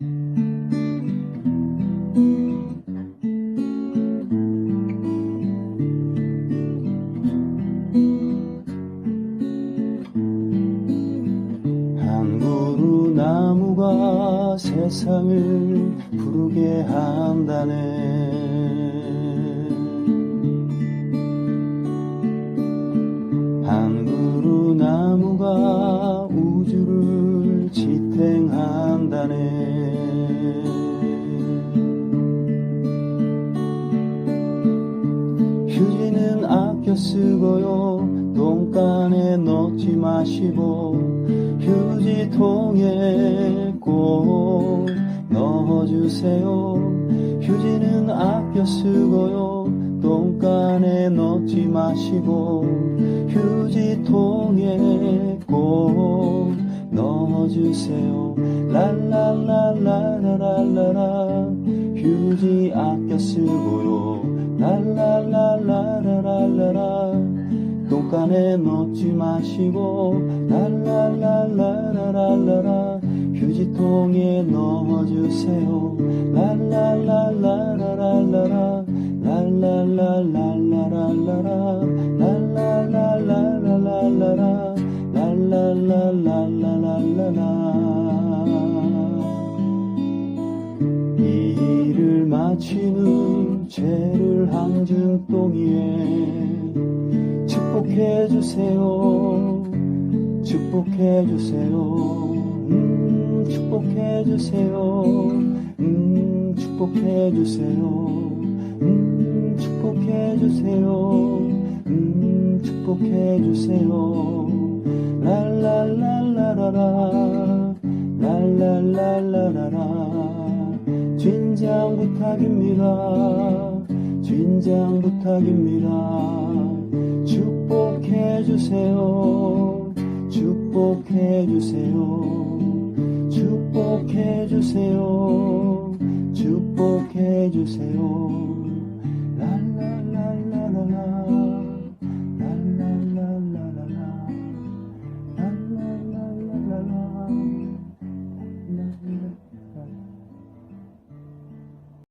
한 그루 나무가 세상을 부르게 한다네. 한 그루 나무가 우주를 지탱한다 네 휴지는 아껴 쓰고요. 똥간에 넣지 마시고 휴지통에 꼭 넣어주세요. 휴지는 아껴 쓰고요. 똥간에 넣지 마시고 휴지통에 꼭 넣어주세요. 랄랄랄라라랄라라 휴지 아껴 쓰고요. 랄랄랄라라랄라라 똥간에 넣지 마시고. 랄랄랄라라랄라라 휴지통에 넣어주세요. 랄랄랄라라랄라라 랄랄랄라라랄라라 랄랄랄라라 랄라라 랄랄랄라라랄라라 이 일을 후 죄를 한줌 똥이에 축복해 주세요. 축복해 주세요. 음 축복해 주세요. 음 축복해 주세요. 음 축복해 주세요. 음 축복해 주세요 랄랄랄라라라 랄랄랄라라라. 진장 부탁입니다. 진장 부탁입니다. 축복해 주세요. 축복해 주세요. 축복해 주세요. 축복해 주세요